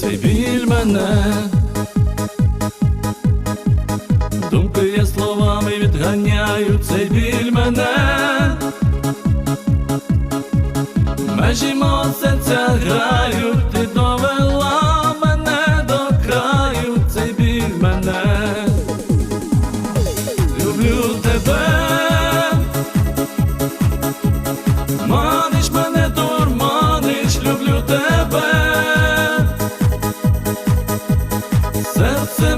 Цей біль мене, думки я словами відганяю, цей біль мене, межі мого серця грають,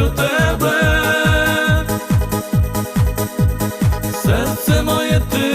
знаю тебе, серце моє ти.